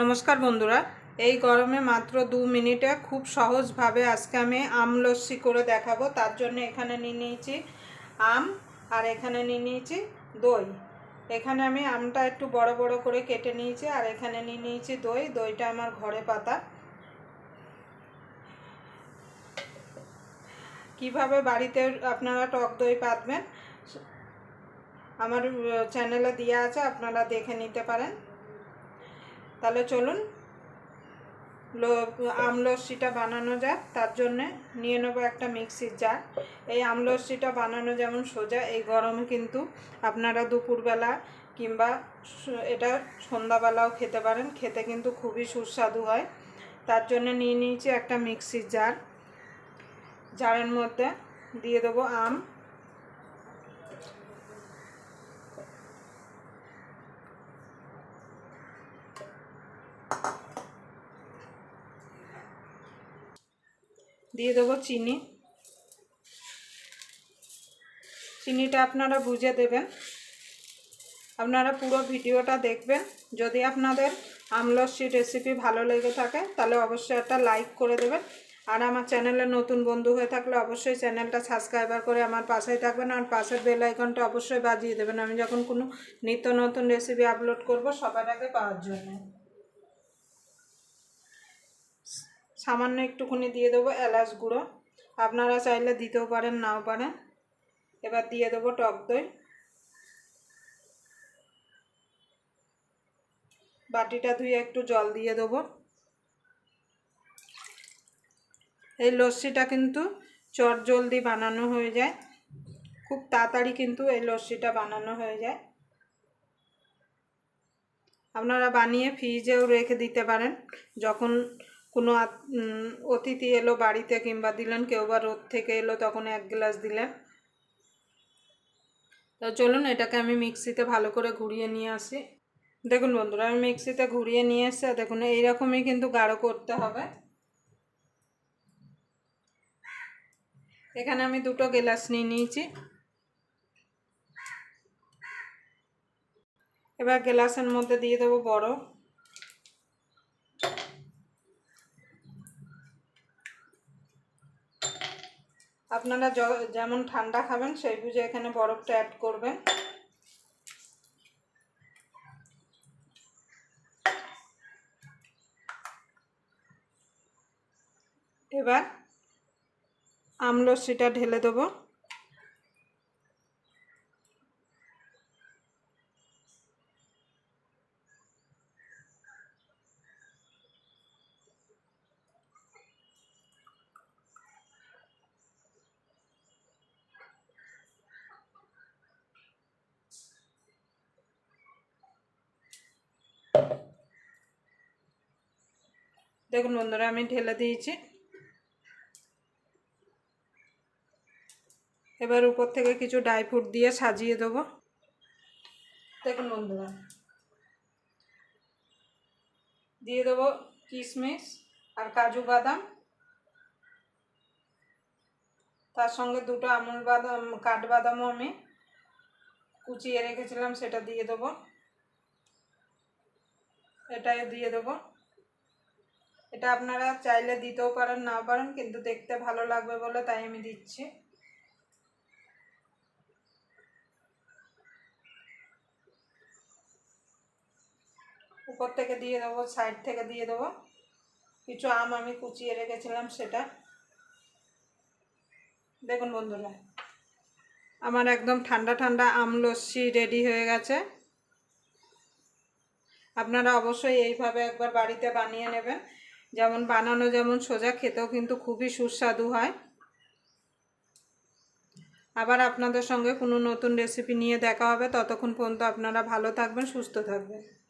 নমস্কার বন্ধুরা। এই গরমে মাত্র দু মিনিটে খুব সহজভাবে আজকে আমি আম লস্যি করে দেখাবো। তার জন্য এখানে নিয়ে নিয়েছি আম আর এখানে নিয়ে নিয়েছি দই। এখানে আমি আমটা একটু বড় বড় করে কেটে নিয়েছি আর এখানে নিয়ে নিয়েছি দই। দইটা আমার ঘরে পাতা। কীভাবে বাড়িতে আপনারা টক দই পাতবেন, আমার চ্যানেলে দেওয়া আছে, আপনারা দেখে নিতে পারেন। তাহলে চলুন আমলস্যিটা বানানো যাক। তার জন্যে নিয়ে নেব একটা মিক্সির জার। এই আমলস্যিটা বানানো যেমন সোজা, এই গরমে কিন্তু আপনারা দুপুরবেলা কিংবা এটা সন্ধ্যাবেলাও খেতে পারেন। খেতে কিন্তু খুবই সুস্বাদু হয়। তার জন্য নিয়ে নিয়েছি একটা মিক্সির জার। জারের মধ্যে দিয়ে দেবো আম। দিয়ে দেবো চিনি। চিনিটা আপনারা বুঝে দেবেন। আপনারা পুরো ভিডিওটা দেখবেন। যদি আপনাদের আমলস্যি রেসিপি ভালো লেগে থাকে, তাহলে অবশ্যই একটা লাইক করে দেবেন। আর আমার চ্যানেলে নতুন বন্ধু হয়ে থাকলে অবশ্যই চ্যানেলটা সাবস্ক্রাইবার করে আমার পাশেই থাকবেন। আর পাশের বেল আইকনটা অবশ্যই বাজিয়ে দেবেন। আমি যখন কোনো নিত্য নতুন রেসিপি আপলোড করব সবার আগে পাওয়ার জন্য। সামান্য একটুখানি দিয়ে দেবো এলাচ গুঁড়ো। আপনারা চাইলে দিতেও পারেন, নাও পারেন। এবার দিয়ে দেবো টক দই। বাটিটা ধুয়ে একটু জল দিয়ে দেবো। এই লস্যিটা কিন্তু চট জলদি বানানো হয়ে যায়। খুব তাড়াতাড়ি কিন্তু এই লস্যিটা বানানো হয়ে যায়। আপনারা বানিয়ে ফ্রিজেও রেখে দিতে পারেন। যখন কোনো অতিথি এলো বাড়িতে কিংবা দিলেন, কেউ বা রোদ থেকে এলো, তখন এক গ্লাস দিলেন। তো চলুন, এটাকে আমি মিক্সিতে ভালো করে ঘুরিয়ে নিয়ে আসি। দেখুন বন্ধুরা, আমি মিক্সিতে ঘুরিয়ে নিয়ে এসে, দেখুন, এইরকমই কিন্তু গাঢ় করতে হবে। এখানে আমি দুটো গ্লাস নিয়ে নিয়েছি। এবার গ্লাসের মধ্যে দিয়ে দেবো বরফ। আপনারা যেমন ঠান্ডা খাবেন সেই বুঝে এখানে বরফটা অ্যাড করবেন। এবার আমলসিটা ঢেলে দেবো। দেখুন বন্ধুরা, আমি ঢেলে দিয়েছি। এবার উপর থেকে কিছু ড্রাই ফ্রুট দিয়ে সাজিয়ে দেবো। দেখুন বন্ধুরা, দিয়ে দেবো কিশমিশ আর কাজু বাদাম। তার সঙ্গে দুটো আমুল বাদাম কাঠবাদামও আমি কুচিয়ে রেখেছিলাম, সেটা দিয়ে দেবো। এটাই দিয়ে দেবো। এটা আপনারা চাইলে দিতেও পারেন না পারেন, কিন্তু দেখতে ভালো লাগবে বলে তাই আমি দিচ্ছি। উপর থেকে দিয়ে দেবো, সাইড থেকে দিয়ে দেবো। কিছু আম আমি কুচিয়ে রেখেছিলাম সেটা। দেখুন বন্ধুরা, আমার একদম ঠান্ডা ঠান্ডা আম লস্যি রেডি হয়ে গেছে। আপনারা অবশ্যই এইভাবে একবার বাড়িতে বানিয়ে নেবেন। যেমন বানানো যেমন সোজা, খেতেও কিন্তু খুবই সুস্বাদু হয়। আবার আপনাদের সঙ্গে কোনো নতুন রেসিপি নিয়ে দেখা হবে। ততক্ষণ পর্যন্ত আপনারা ভালো থাকবেন, সুস্থ থাকবেন।